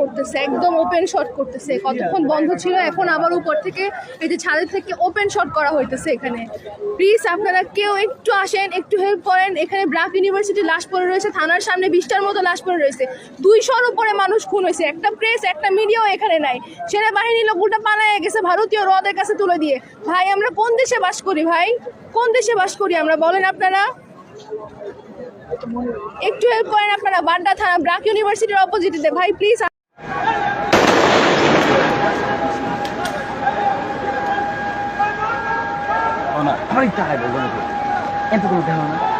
করতেছে, একদম open shot করতেছে। কতক্ষণ বন্ধ ছিল, এখন আবার উপর থেকে এই যে ছাদের থেকে ওপেন শট করা হইতেছে এখানে। প্লিজ আপনারা কেউ একটু আসেন, একটু হেল্প করেন। এখানে ব্রাক ইউনিভার্সিটি লাশ পড়ে রয়েছে, থানার সামনে বিশটার মতো লাশ পড়ে রয়েছে। দুইশোর উপরে মানুষ খুন হয়েছে। একটা প্রেস একটা মিডিয়াও এখানে নাই। সেনাবাহিনী লোকটা পালায় গেছে, ভারতীয় রদের কাছে তুলে দিয়ে। ভাই, আমরা কোন দেশে বাস করি ভাই? কোন দেশে বাস করি আমরা, বলেন আপনারা? একটু হেল্প করেন আপনারা, বান্ডা থানা, ব্রাক ইউনিভার্সিটির অপোজিটে ভাই প্লিজ আমার ইচ্ছা হয় বলব এত কোনো না।